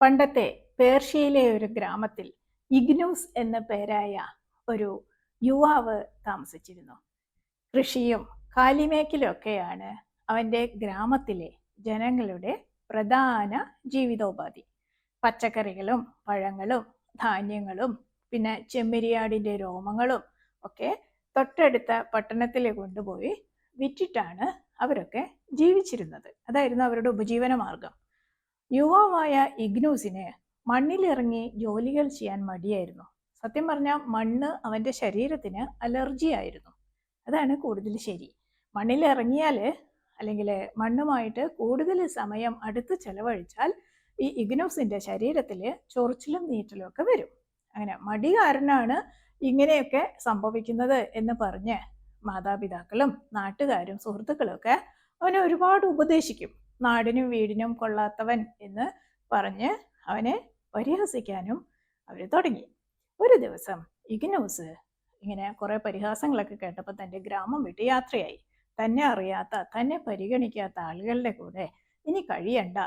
പണ്ടത്തെ പേർഷ്യയിലെ ഒരു ഗ്രാമത്തിൽ ഇഗ്നൂസ് എന്ന പേരായ ഒരു യുവാവ് താമസിച്ചിരുന്നു. കൃഷിയും കാലിമേക്കിലൊക്കെയാണ് അവന്റെ ഗ്രാമത്തിലെ ജനങ്ങളുടെ പ്രധാന ജീവിതോപാധി. പച്ചക്കറികളും പഴങ്ങളും ധാന്യങ്ങളും പിന്നെ ചെമ്മരിയാടിന്റെ രോമങ്ങളും ഒക്കെ തൊട്ടടുത്ത പട്ടണത്തിൽ കൊണ്ടുപോയി വിറ്റിട്ടാണ് അവരൊക്കെ ജീവിച്ചിരുന്നത്. അതായിരുന്നു അവരുടെ ഉപജീവന മാർഗം യുവാവായ ഇഗ്നൂസിന് മണ്ണിലിറങ്ങി ജോലികൾ ചെയ്യാൻ മടിയായിരുന്നു. സത്യം പറഞ്ഞാൽ മണ്ണ് അവന്റെ ശരീരത്തിന് അലർജി ആയിരുന്നു അതാണ് കൂടുതൽ ശരി. മണ്ണിലിറങ്ങിയാൽ അല്ലെങ്കിൽ മണ്ണുമായിട്ട് കൂടുതൽ സമയം അടുത്ത് ചെലവഴിച്ചാൽ ഈ ഇഗ്നോസിന്റെ ശരീരത്തിൽ ചൊറിച്ചിലും നീറ്റലും ഒക്കെ വരും. അങ്ങനെ മടി കാരണമാണ് ഇങ്ങനെയൊക്കെ സംഭവിക്കുന്നത് എന്ന് പറഞ്ഞ് മാതാപിതാക്കളും നാട്ടുകാരും സുഹൃത്തുക്കളും ഒക്കെ അവനെ ഒരുപാട് ഉപദേശിക്കും. നാടിനും വീടിനും കൊള്ളാത്തവൻ എന്ന് പറഞ്ഞ് അവനെ പരിഹസിക്കാനും അവർ തുടങ്ങി. ഒരു ദിവസം ഇഗ്നോസ് ഇങ്ങനെ കുറെ പരിഹാസങ്ങളൊക്കെ കേട്ടപ്പോൾ തന്റെ ഗ്രാമം വിട്ട് യാത്രയായി. തന്നെ അറിയാത്ത തന്നെ പരിഗണിക്കാത്ത ആളുകളുടെ കൂടെ ഇനി കഴിയണ്ട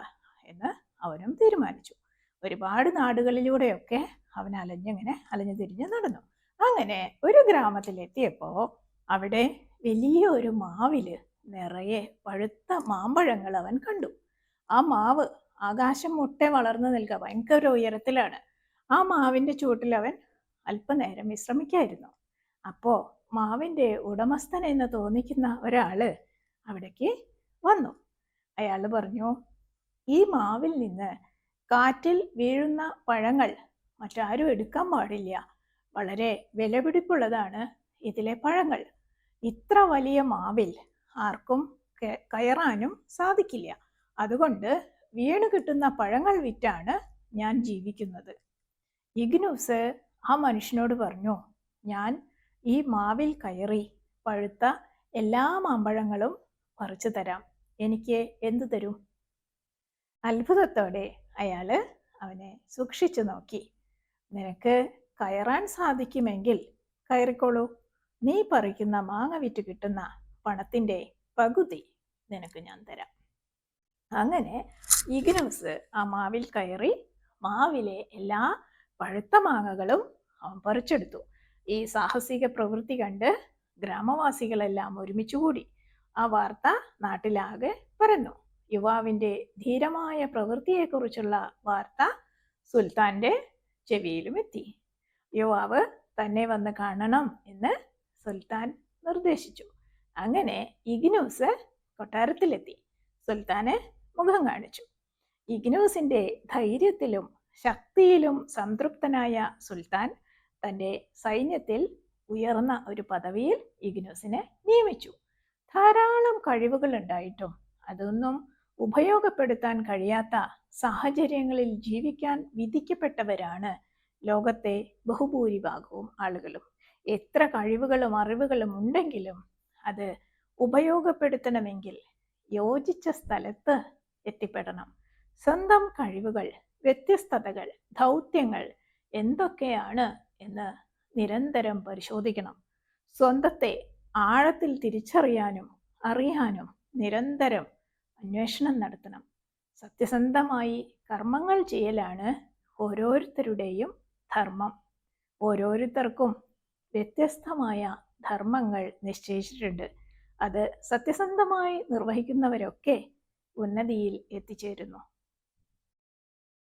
എന്ന് അവനും തീരുമാനിച്ചു. ഒരുപാട് നാടുകളിലൂടെയൊക്കെ അവൻ അലഞ്ഞിങ്ങനെ അലഞ്ഞു തിരിഞ്ഞ് നടന്നു. അങ്ങനെ ഒരു ഗ്രാമത്തിലെത്തിയപ്പോൾ അവിടെ വലിയ ഒരു മാവിൽ നിറയെ പഴുത്ത മാമ്പഴങ്ങൾ അവൻ കണ്ടു. ആ മാവ് ആകാശം മുട്ടെ വളർന്നു നിൽക്കുക ഭയങ്കര ഉയരത്തിലാണ്. ആ മാവിന്റെ ചൂട്ടിൽ അവൻ അല്പനേരം വിശ്രമിക്കായിരുന്നു. അപ്പോൾ മാവിന്റെ ഉടമസ്ഥൻ എന്ന് തോന്നിക്കുന്ന ഒരാൾ അവിടേക്ക് വന്നു. അയാൾ പറഞ്ഞു ഈ മാവിൽ നിന്ന് കാറ്റിൽ വീഴുന്ന പഴങ്ങൾ മറ്റാരും എടുക്കാൻ പാടില്ല. വളരെ വിലപിടിപ്പുള്ളതാണ് ഇതിലെ പഴങ്ങൾ. ഇത്ര വലിയ മാവിൽ ആർക്കും കയറാനും സാധിക്കില്ല. അതുകൊണ്ട് വീണ് കിട്ടുന്ന പഴങ്ങൾ വിറ്റാണ് ഞാൻ ജീവിക്കുന്നത്. ഇഗ്നൂസ് ആ മനുഷ്യനോട് പറഞ്ഞു ഞാൻ ഈ മാവിൽ കയറി പഴുത്ത എല്ലാ മാമ്പഴങ്ങളും പറിച്ചു തരാം. എനിക്ക് എന്തു തരും? അത്ഭുതത്തോടെ അയാൾ അവനെ സൂക്ഷിച്ചു നോക്കി. നിനക്ക് കയറാൻ സാധിക്കുമെങ്കിൽ കയറിക്കോളൂ. നീ പറിക്കുന്ന മാങ്ങ വിറ്റ് കിട്ടുന്ന പണത്തിന്റെ പകുതി നിനക്ക് ഞാൻ തരാം. അങ്ങനെ ഇഗ്നോസ് ആ മാവിൽ കയറി മാവിലെ എല്ലാ പഴുത്ത മാങ്ങകളും അവൻ പറിച്ചെടുത്തു. ഈ സാഹസിക പ്രവൃത്തി കണ്ട് ഗ്രാമവാസികളെല്ലാം ഒരുമിച്ചുകൂടി ആ വാർത്ത നാട്ടിലാകെ പരന്നു. യുവാവിന്റെ ധീരമായ പ്രവൃത്തിയെക്കുറിച്ചുള്ള വാർത്ത സുൽത്താന്റെ ചെവിയിലും എത്തി യുവാവ് തന്നെ വന്ന് കാണണം എന്ന് സുൽത്താൻ നിർദ്ദേശിച്ചു. അങ്ങനെ ഇഗ്നൂസ് കൊട്ടാരത്തിലെത്തി. സുൽത്താന് മുഖം കാണിച്ചു. ഇഗ്നൂസിന്റെ ധൈര്യത്തിലും ശക്തിയിലും സംതൃപ്തനായ സുൽത്താൻ തന്റെ സൈന്യത്തിൽ ഉയർന്ന ഒരു പദവിയിൽ ഇഗ്നൂസിനെ നിയമിച്ചു. ധാരാളം കഴിവുകൾ ഉണ്ടായിട്ടും അതൊന്നും ഉപയോഗപ്പെടുത്താൻ കഴിയാത്ത സാഹചര്യങ്ങളിൽ ജീവിക്കാൻ വിധിക്കപ്പെട്ടവരാണ് ലോകത്തെ ബഹുഭൂരിഭാഗവും ആളുകളും. എത്ര കഴിവുകളും അറിവുകളും ഉണ്ടെങ്കിലും അത് ഉപയോഗപ്പെടുത്തണമെങ്കിൽ യോജിച്ച സ്ഥലത്ത് എത്തിപ്പെടണം. സ്വന്തം കഴിവുകൾ വ്യത്യസ്തതകൾ ദൗത്യങ്ങൾ എന്തൊക്കെയാണ് എന്ന് നിരന്തരം പരിശോധിക്കണം. സ്വന്തത്തെ ആഴത്തിൽ തിരിച്ചറിയാനും അറിയാനും നിരന്തരം അന്വേഷണം നടത്തണം. സത്യസന്ധമായി കർമ്മങ്ങൾ ചെയ്യലാണ് ഓരോരുത്തരുടെയും ധർമ്മം. ഓരോരുത്തർക്കും വ്യത്യസ്തമായ ധർമ്മങ്ങൾ നിശ്ചയിച്ചിട്ടുണ്ട്. അത് സത്യസന്ധമായി നിർവഹിക്കുന്നവരൊക്കെ ഉന്നതിയിൽ എത്തിച്ചേരുന്നു.